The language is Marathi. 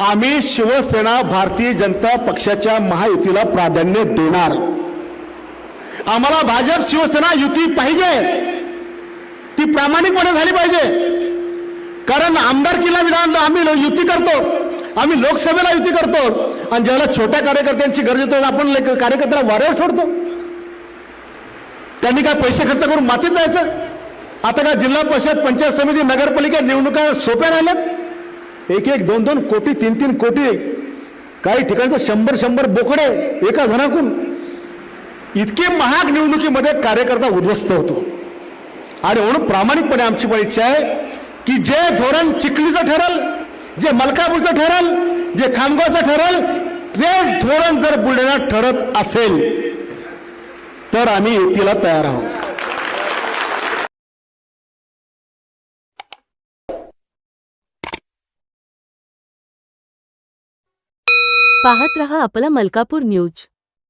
आम्ही शिवसेना भारतीय जनता पक्षाच्या महायुतीला प्राधान्य देणार. आम्हाला भाजप शिवसेना युती पाहिजे. ती प्रामाणिकपणे झाली पाहिजे. कारण आमदारकीला विधान आम्ही युती करतो. आम्ही लोकसभेला युती करतो. आणि ज्याला छोट्या कार्यकर्त्यांची गरज होते आपण कार्यकर्त्याला वाऱ्यावर सोडतो. त्यांनी काय पैसे खर्च करून मातीत जायचं? आता काय जिल्हा परिषद पंचायत समिती नगरपालिका निवडणुका सोप्या राहिल्यात? एक एक दोन दोन कोटी तीन तीन कोटी. काही ठिकाणी तर शंभर शंभर बोकडे एका जणाकून इतके महाग निवडणुकीमध्ये कार्यकर्ता उद्ध्वस्त होतो. आणि म्हणून प्रामाणिकपणे आमची पण इच्छा आहे की जे धोरण चिखलीचं ठरल जे मलकापूरचं ठरल जे खामगावचं ठरल तेच धोरण जर बुलढाण्यात ठरत असेल तर आम्ही युतीला तयार आहोत. पाहत रहा आपला मलकापूर न्यूज.